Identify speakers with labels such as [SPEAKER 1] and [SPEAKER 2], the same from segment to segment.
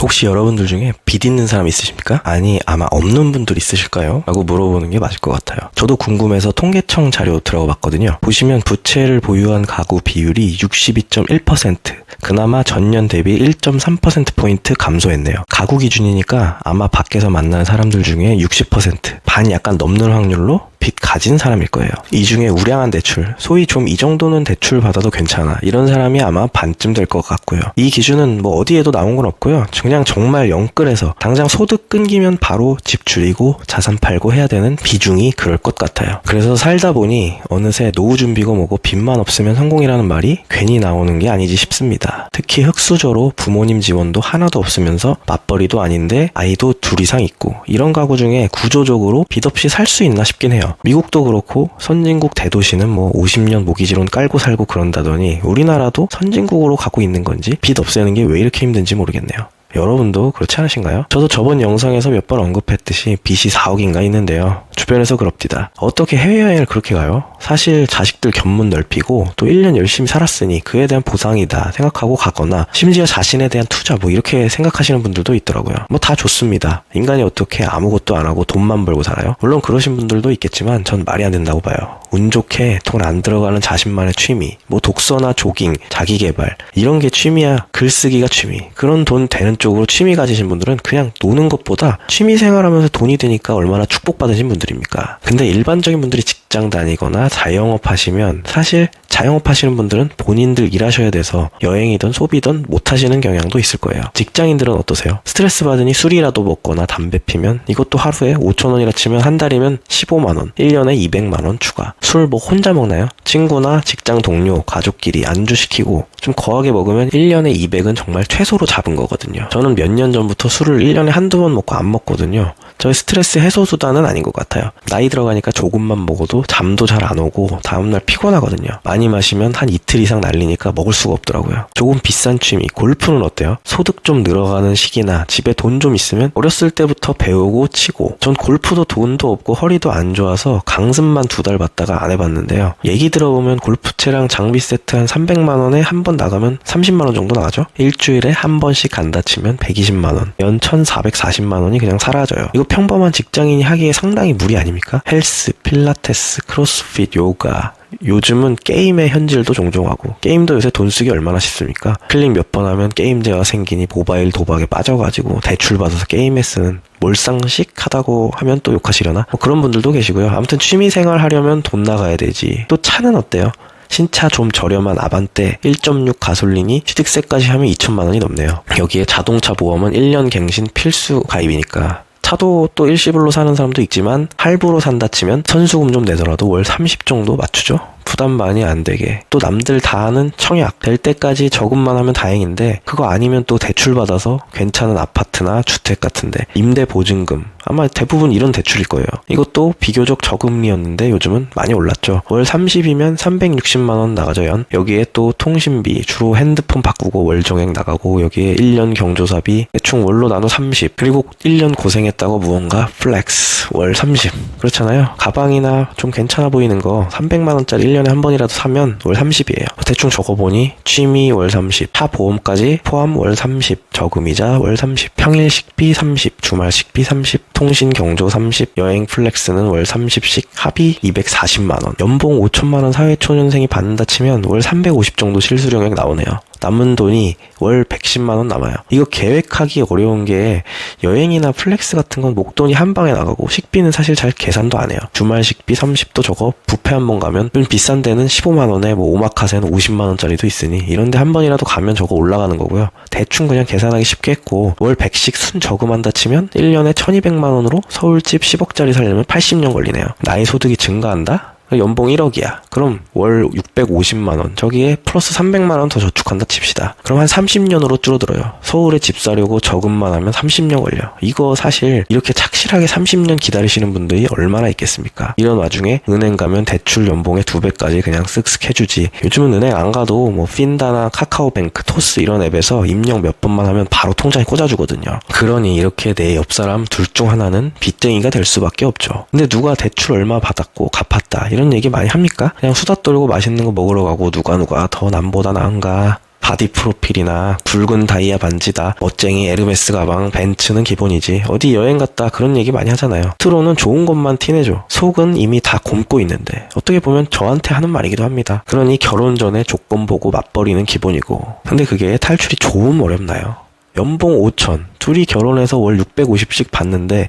[SPEAKER 1] 혹시 여러분들 중에 빚 있는 사람 있으십니까? 아니 아마 없는 분들 있으실까요? 라고 물어보는 게 맞을 것 같아요. 저도 궁금해서 통계청 자료 들어가 봤거든요. 보시면 부채를 보유한 가구 비율이 62.1% 그나마 전년 대비 1.3%포인트 감소했네요. 가구 기준이니까 아마 밖에서 만나는 사람들 중에 60%반 약간 넘는 확률로 빚 가진 사람일 거예요. 이 중에 우량한 대출, 소위 좀 이 정도는 대출 받아도 괜찮아. 이런 사람이 아마 반쯤 될 것 같고요. 이 기준은 뭐 어디에도 나온 건 없고요. 그냥 정말 영끌해서 당장 소득 끊기면 바로 집 줄이고 자산 팔고 해야 되는 비중이 그럴 것 같아요. 그래서 살다 보니 어느새 노후 준비고 뭐고 빚만 없으면 성공이라는 말이 괜히 나오는 게 아니지 싶습니다. 특히 흑수저로 부모님 지원도 하나도 없으면서 맞벌이도 아닌데 아이도 둘 이상 있고 이런 가구 중에 구조적으로 빚 없이 살 수 있나 싶긴 해요. 미국도 그렇고 선진국 대도시는 뭐 50년 모기지론 깔고 살고 그런다더니 우리나라도 선진국으로 가고 있는 건지 빚 없애는 게 왜 이렇게 힘든지 모르겠네요. 여러분도 그렇지 않으신가요? 저도 저번 영상에서 몇 번 언급했듯이 빚이 4억인가 있는데요. 주변에서 그럽디다. 어떻게 해외여행을 그렇게 가요? 사실 자식들 견문 넓히고 또 1년 열심히 살았으니 그에 대한 보상이다 생각하고 가거나 심지어 자신에 대한 투자 뭐 이렇게 생각하시는 분들도 있더라고요. 뭐 다 좋습니다. 인간이 어떻게 아무것도 안 하고 돈만 벌고 살아요? 물론 그러신 분들도 있겠지만 전 말이 안 된다고 봐요. 운 좋게 돈 안 들어가는 자신만의 취미, 뭐 독서나 조깅, 자기 개발 이런 게 취미야. 글쓰기가 취미. 그런 돈 되는 쪽으로 취미 가지신 분들은 그냥 노는 것보다 취미 생활하면서 돈이 되니까 얼마나 축복받으신 분들 입니까? 근데 일반적인 분들이 직장 다니거나 자영업 하시면 사실 자영업 하시는 분들은 본인들 일하셔야 돼서 여행이든 소비든 못 하시는 경향도 있을 거예요. 직장인들은 어떠세요? 스트레스 받으니 술이라도 먹거나 담배 피면 이것도 하루에 5천 원이라 치면 한 달이면 15만 원, 1년에 200만 원 추가. 술 뭐 혼자 먹나요? 친구나 직장 동료, 가족끼리 안주 시키고 좀 거하게 먹으면 1년에 200은 정말 최소로 잡은 거거든요. 저는 몇 년 전부터 술을 1년에 한두 번 먹고 안 먹거든요. 저의 스트레스 해소 수단은 아닌 것 같아요. 나이 들어가니까 조금만 먹어도 잠도 잘 안 오고 다음날 피곤하거든요. 많이 마시면 한 이틀 이상 날리니까 먹을 수가 없더라고요. 조금 비싼 취미, 골프는 어때요? 소득 좀 늘어가는 시기나 집에 돈 좀 있으면 어렸을 때부터 배우고 치고 전 골프도 돈도 없고 허리도 안 좋아서 강습만 두 달 받다가 안 해봤는데요. 얘기 들어보면 골프채랑 장비 세트 한 300만 원에 한 번 나가면 30만 원 정도 나가죠? 일주일에 한 번씩 간다 치면 120만 원, 연 1,440만 원이 그냥 사라져요. 이거 평범한 직장인이 하기에 상당히 무리 아닙니까? 헬스, 필라테스, 크로스핏, 요가, 요즘은 게임의 현질도 종종 하고 게임도 요새 돈 쓰기 얼마나 쉽습니까? 클릭 몇 번 하면 게임제가 생기니 모바일 도박에 빠져가지고 대출 받아서 게임에 쓰는 몰상식 하다고 하면 또 욕하시려나? 뭐 그런 분들도 계시고요. 아무튼 취미생활 하려면 돈 나가야 되지. 또 차는 어때요? 신차 좀 저렴한 아반떼 1.6 가솔린이 취득세까지 하면 2천만 원이 넘네요. 여기에 자동차 보험은 1년 갱신 필수 가입이니까 차도 또 일시불로 사는 사람도 있지만 할부로 산다 치면 선수금 좀 내더라도 월 30 정도 맞추죠. 부담 많이 안 되게 또 남들 다 하는 청약 될 때까지 저금만 하면 다행인데 그거 아니면 또 대출 받아서 괜찮은 아파트나 주택 같은데 임대 보증금 아마 대부분 이런 대출일 거예요. 이것도 비교적 저금리였는데 요즘은 많이 올랐죠. 월 30이면 360만 원 나가죠 연. 여기에 또 통신비 주로 핸드폰 바꾸고 월 정액 나가고 여기에 1년 경조사비 대충 월로 나눠 30 그리고 1년 고생했다고 무언가 플렉스 월 30 그렇잖아요. 가방이나 좀 괜찮아 보이는 거 300만 원짜리 1년에 한 번이라도 사면 월 30이에요. 대충 적어보니 취미 월 30, 차 보험까지 포함 월 30, 저금이자 월 30, 평일 식비 30, 주말 식비 30, 통신 경조 30, 여행 플렉스는 월 30씩 합의 240만 원. 연봉 5천만 원 사회초년생이 받는다 치면 월 350 정도 실수령액 나오네요. 남은 돈이 월 110만 원 남아요. 이거 계획하기 어려운 게 여행이나 플렉스 같은 건 목돈이 한 방에 나가고 식비는 사실 잘 계산도 안 해요. 주말 식비 30도 저거 뷔페 한 번 가면 좀 비싼 데는 15만 원에 뭐 오마카세는 50만 원짜리도 있으니 이런 데 한 번이라도 가면 저거 올라가는 거고요. 대충 그냥 계산하기 쉽게 했고 월 100씩 순 저금한다 치면 1년에 1200만 원으로 서울집 10억짜리 살려면 80년 걸리네요. 나의 소득이 증가한다? 연봉 1억이야. 그럼 월 650만 원. 저기에 플러스 300만 원 더 저축한다 칩시다. 그럼 한 30년으로 줄어들어요. 서울에 집 사려고 저금만 하면 30년 걸려. 이거 사실 이렇게 착실하게 30년 기다리시는 분들이 얼마나 있겠습니까? 이런 와중에 은행 가면 대출 연봉의 두 배까지 그냥 쓱쓱 해주지. 요즘은 은행 안 가도 뭐 핀다나 카카오뱅크, 토스 이런 앱에서 입력 몇 번만 하면 바로 통장에 꽂아주거든요. 그러니 이렇게 내 옆 사람 둘 중 하나는 빚쟁이가 될 수밖에 없죠. 근데 누가 대출 얼마 받았고 갚았다 이런 얘기 많이 합니까? 그냥 수다 떨고 맛있는 거 먹으러 가고 누가 누가 더 남보다 나은가 바디 프로필이나 붉은 다이아 반지다, 멋쟁이 에르메스 가방, 벤츠는 기본이지. 어디 여행 갔다 그런 얘기 많이 하잖아요. 트로는 좋은 것만 티내죠. 속은 이미 다 곪고 있는데 어떻게 보면 저한테 하는 말이기도 합니다. 그러니 결혼 전에 조건 보고 맞벌이는 기본이고. 근데 그게 탈출이 조금 어렵나요? 연봉 5천, 둘이 결혼해서 월 650씩 받는데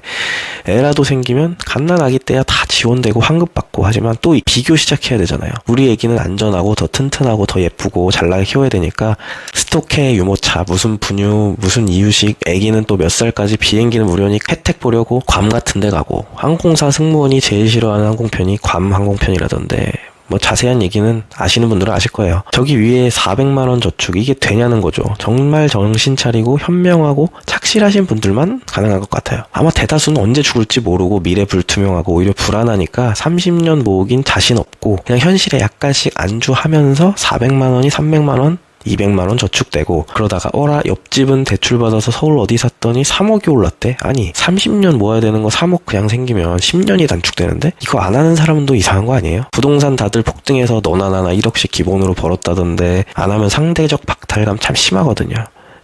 [SPEAKER 1] 애라도 생기면 갓난아기 때야 다 지원되고 환급받고 하지만 또 비교 시작해야 되잖아요. 우리 애기는 안전하고 더 튼튼하고 더 예쁘고 잘나게 키워야 되니까 스토케 유모차 무슨 분유 무슨 이유식 애기는 또 몇 살까지 비행기는 무료니 혜택 보려고 괌 같은 데 가고. 항공사 승무원이 제일 싫어하는 항공편이 괌 항공편이라던데 뭐 자세한 얘기는 아시는 분들은 아실 거예요. 저기 위에 400만 원 저축 이게 되냐는 거죠. 정말 정신 차리고 현명하고 착실하신 분들만 가능한 것 같아요. 아마 대다수는 언제 죽을지 모르고 미래 불투명하고 오히려 불안하니까 30년 모으긴 자신 없고 그냥 현실에 약간씩 안주하면서 400만 원이 300만 원 200만 원 저축되고 그러다가 어라 옆집은 대출 받아서 서울 어디 샀더니 3억이 올랐대? 아니 30년 모아야 되는 거 3억 그냥 생기면 10년이 단축되는데? 이거 안 하는 사람도 이상한 거 아니에요? 부동산 다들 폭등해서 너나 나나 1억씩 기본으로 벌었다던데 안 하면 상대적 박탈감 참 심하거든요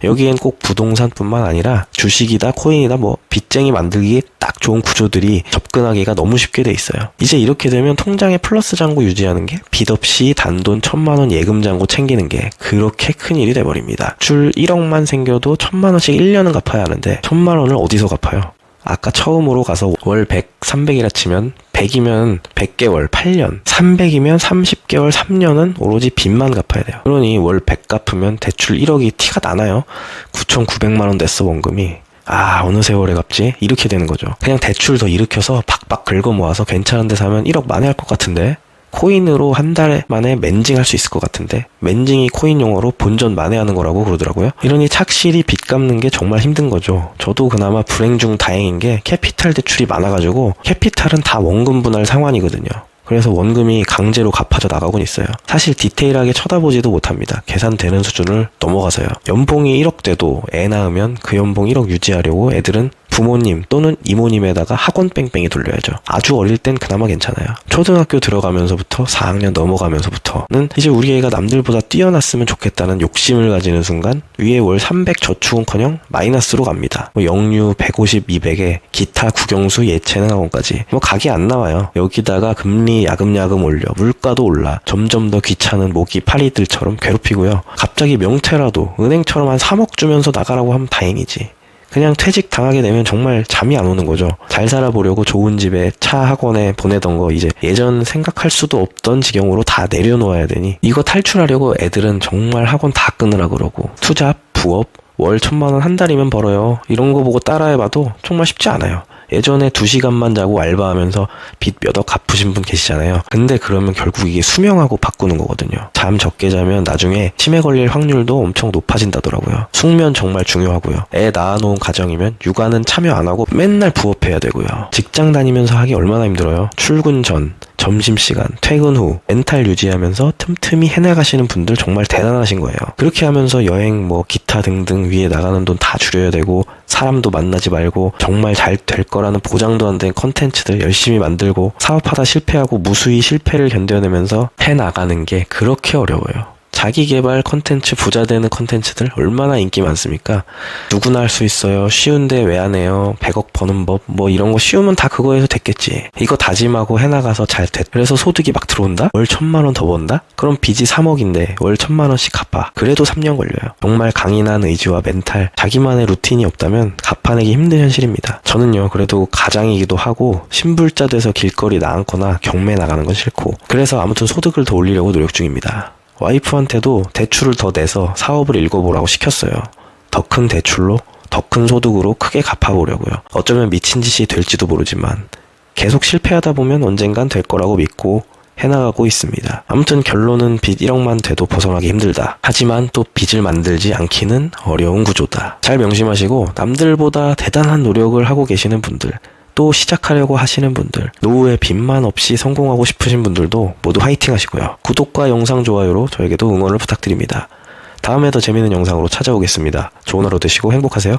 [SPEAKER 1] 여기엔 꼭 부동산뿐만 아니라 주식이다 코인이다 뭐 빚쟁이 만들기에 딱 좋은 구조들이 접근하기가 너무 쉽게 돼 있어요. 이제 이렇게 되면 통장에 플러스 잔고 유지하는 게 빚 없이 단돈 천만 원 예금 잔고 챙기는 게 그렇게 큰 일이 돼 버립니다. 줄 1억만 생겨도 천만 원씩 1년은 갚아야 하는데 천만 원을 어디서 갚아요? 아까 처음으로 가서 월 100, 300이라 치면 100이면 100개월 8년, 300이면 30개월 3년은 오로지 빚만 갚아야 돼요. 그러니 월 100 갚으면 대출 1억이 티가 나나요? 9,900만 원 냈어 원금이. 아 어느 세월에 갚지? 이렇게 되는 거죠. 그냥 대출 더 일으켜서 박박 긁어 모아서 괜찮은 데 사면 1억 만회할 것 같은데 코인으로 한 달 만에 멘징 할 수 있을 것 같은데 멘징이 코인 용어로 본전 만회하는 거라고 그러더라고요. 이러니 착실히 빚 갚는 게 정말 힘든 거죠. 저도 그나마 불행 중 다행인 게 캐피탈 대출이 많아가지고 캐피탈은 다 원금 분할 상환이거든요. 그래서 원금이 강제로 갚아져 나가곤 있어요. 사실 디테일하게 쳐다보지도 못합니다. 계산되는 수준을 넘어가서요. 연봉이 1억 돼도 애 낳으면 그 연봉 1억 유지하려고 애들은 부모님 또는 이모님에다가 학원 뺑뺑이 돌려야죠. 아주 어릴 땐 그나마 괜찮아요. 초등학교 들어가면서부터 4학년 넘어가면서부터는 이제 우리 애가 남들보다 뛰어났으면 좋겠다는 욕심을 가지는 순간 위에 월 300 저축은커녕 마이너스로 갑니다. 뭐 영유 150, 200에 기타 국영수 예체능 학원까지 뭐 각이 안 나와요. 여기다가 금리 야금야금 올려 물가도 올라 점점 더 귀찮은 모기 파리들처럼 괴롭히고요. 갑자기 명태라도 은행처럼 한 3억 주면서 나가라고 하면 다행이지. 그냥 퇴직 당하게 되면 정말 잠이 안 오는 거죠. 잘 살아보려고 좋은 집에 차 학원에 보내던 거 이제 예전 생각할 수도 없던 지경으로 다 내려놓아야 되니 이거 탈출하려고 애들은 정말 학원 다 끊으라 그러고 투잡, 부업, 월 천만 원 한 달이면 벌어요. 이런 거 보고 따라해봐도 정말 쉽지 않아요. 예전에 2시간만 자고 알바하면서 빚 몇 억 갚으신 분 계시잖아요. 근데 그러면 결국 이게 수명하고 바꾸는 거거든요. 잠 적게 자면 나중에 치매 걸릴 확률도 엄청 높아진다더라고요. 숙면 정말 중요하고요. 애 낳아놓은 가정이면 육아는 참여 안 하고 맨날 부업해야 되고요. 직장 다니면서 하기 얼마나 힘들어요. 출근 전, 점심시간, 퇴근 후 멘탈 유지하면서 틈틈이 해나가시는 분들 정말 대단하신 거예요. 그렇게 하면서 여행 뭐 기타 등등 위에 나가는 돈 다 줄여야 되고 사람도 만나지 말고 정말 잘 될 거라는 보장도 안 된 컨텐츠들 열심히 만들고 사업하다 실패하고 무수히 실패를 견뎌내면서 해나가는 게 그렇게 어려워요. 자기 개발 컨텐츠 부자 되는 컨텐츠들 얼마나 인기 많습니까? 누구나 할 수 있어요. 쉬운데 왜 안 해요? 100억 버는 법 뭐 이런 거 쉬우면 다 그거에서 됐겠지. 이거 다짐하고 해나가서 잘 됐. 그래서 소득이 막 들어온다? 월 천만 원 더 번다? 그럼 빚이 3억인데 월 천만 원씩 갚아. 그래도 3년 걸려요. 정말 강인한 의지와 멘탈, 자기만의 루틴이 없다면 갚아내기 힘든 현실입니다. 저는요 그래도 가장이기도 하고 신불자 돼서 길거리 나앉거나 경매 나가는 건 싫고 그래서 아무튼 소득을 더 올리려고 노력 중입니다. 와이프한테도 대출을 더 내서 사업을 읽어보라고 시켰어요. 더 큰 대출로 더 큰 소득으로 크게 갚아보려고요. 어쩌면 미친 짓이 될지도 모르지만 계속 실패하다 보면 언젠간 될 거라고 믿고 해나가고 있습니다. 아무튼 결론은 빚 1억만 돼도 벗어나기 힘들다. 하지만 또 빚을 만들지 않기는 어려운 구조다. 잘 명심하시고 남들보다 대단한 노력을 하고 계시는 분들 또 시작하려고 하시는 분들, 노후에 빚만 없이 성공하고 싶으신 분들도 모두 화이팅 하시고요. 구독과 영상 좋아요로 저에게도 응원을 부탁드립니다. 다음에 더 재밌는 영상으로 찾아오겠습니다. 좋은 하루 되시고 행복하세요.